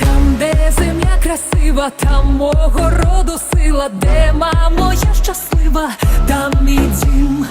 Там, де земля красива, там мого роду сила, де мамо я щаслива, там і дім.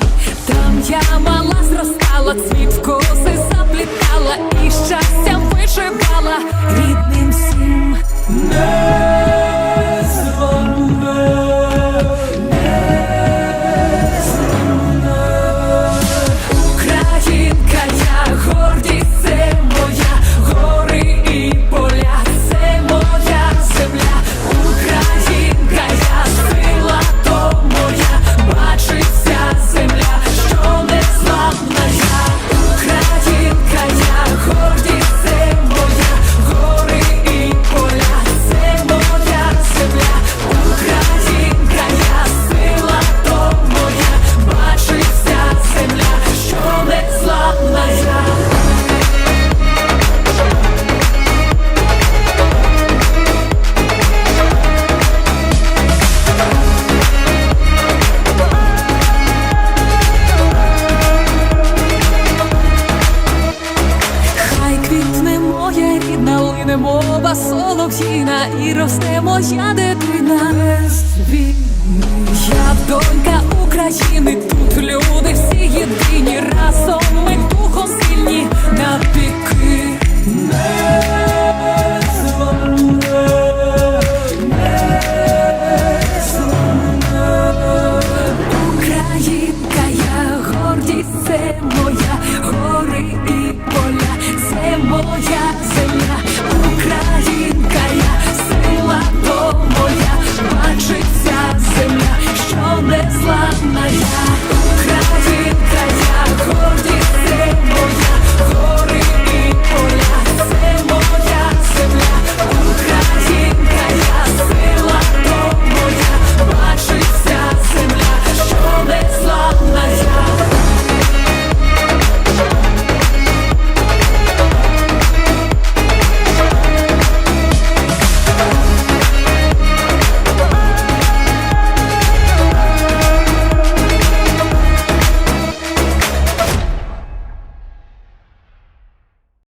квітне моя рідна, лине мова солов'їна, і росте моя дитина. Я донька України тут люблю. Yeah.